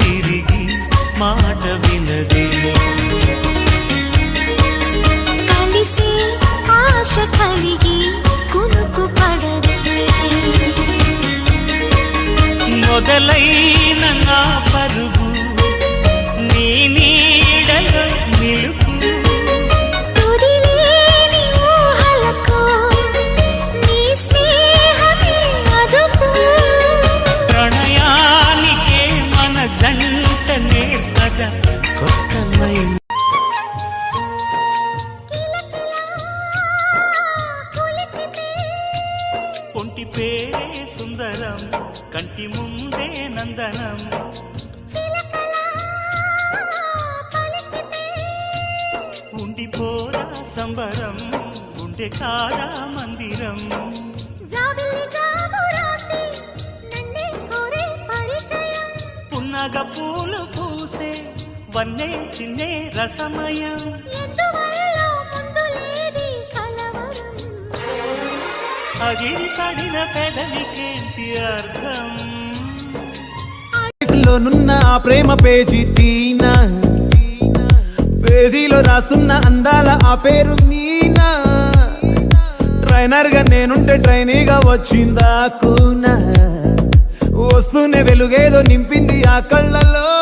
తిరిగి మాట వినదే. కలిసి ఆశ కలిగి కునుకు పడదే. మొదలై పేరే సుందరం కంటి ముందే నందనం. ఉండిపోరా సంబరం ఉండే కాదా మందిరం. పున్నగ పూలు పూసే వన్నే చిన్నే రసమయం. అగిరి పడిన పెదవికేంటి అర్థం? లోనున్న ఆ ప్రేమ పేజీ తీనా? పేజీలో రాసున్న అందాల ఆ పేరు మీనా? ట్రైనర్గా నేనుంటే ట్రైనీగా వచ్చిందా కూనా? వస్తూనే వెలుగేదో నింపింది ఆ కళ్ళలో.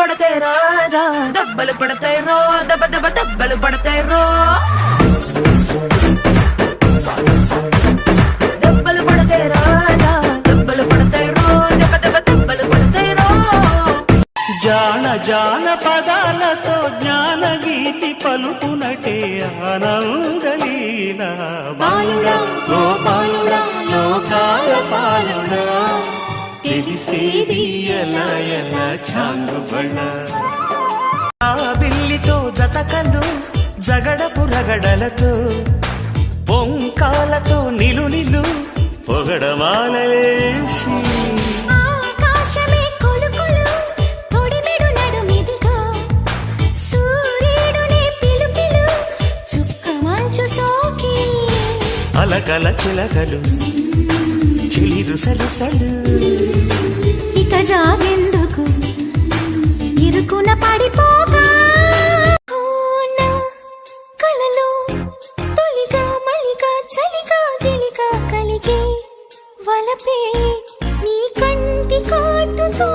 పడతాయి రాజా దెబ్బలు పడతాయి రో. దెబ్బ దెబ్బ దెబ్బలు పడతాయి రో. దెబ్బలు పడతాయి రాజా దెబ్బలు పడతాయి రో. దెబ్బ దెబ్బ దెబ్బలు పడతాయి రో. జాన జాన పదాలతో జ్ఞాన గీతి పలుకునటే ఆనందలీన బాలుడా గోపాలుడా లోకాల పాలుడా తెలిసేది ఎలా ఎలా చాంగుబళ్ళ ఆ బిల్లితో జతకను జగడపు రగడలతో పొంకాలతో నిలు నిలు పొగడమాలలేసి. సోకి. అలకల చిలకలు చిలిరు సరసలు. ఇక జాగెందుకు ఇరుకున పడిపోగా కలలు తొలిగా మలిగా చలిగా గెలిగా కలిగే వలపే నీ కంటి కాటుతో.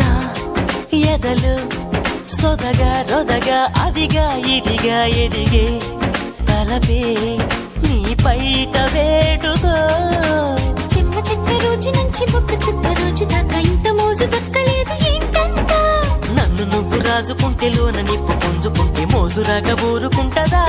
నా ఎదలు సొదగా రొదగా అదిగా ఇదిగా ఎదిగే తలపే నీ పైట వేటుతో. రోజు నుంచి బొక్క చిప్ప రోజు దాకా ఇంత మోజు దక్కలేదు ఏంటంట? నన్ను నువ్వు రాజుకుంటే లోన నిప్పు పుంజుకుంటే మోజురాగా ఊరుకుంటదా?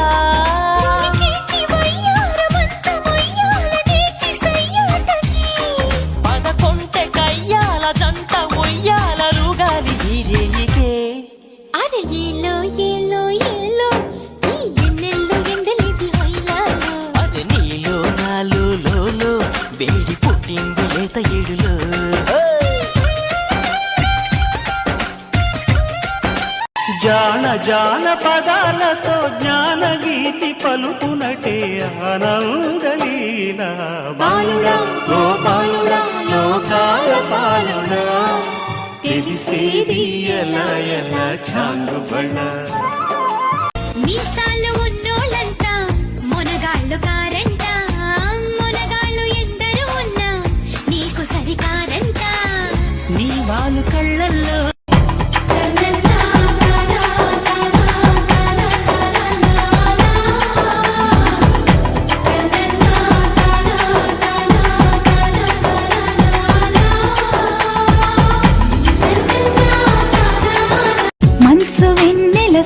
జాన జాన పదాలతో జ్ఞాన గీతి పలుకునటే ఆనందలీన బాలుడా గోపాలుడా లోకాల పాలుడా తెలిసేది ఎలా ఎలా చాంగుబళ్ళ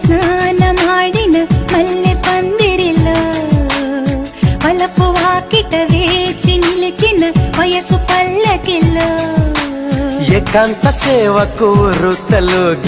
ಸ್ನಾನ ಮಾಡಿನ ಮಲ್ಲೆ ಪಂದಿರಿಲ್ಲ ಮಲಪು ಹಾಕಿಟ ವೇಸಿ ನಿಲಿಚಿನ ವಯಸ್ಸು ಪಲ್ಲಕಿಲ್ಲ ಏಕಾಂತ ಸೇವಕೂರು ತಲುಗಿ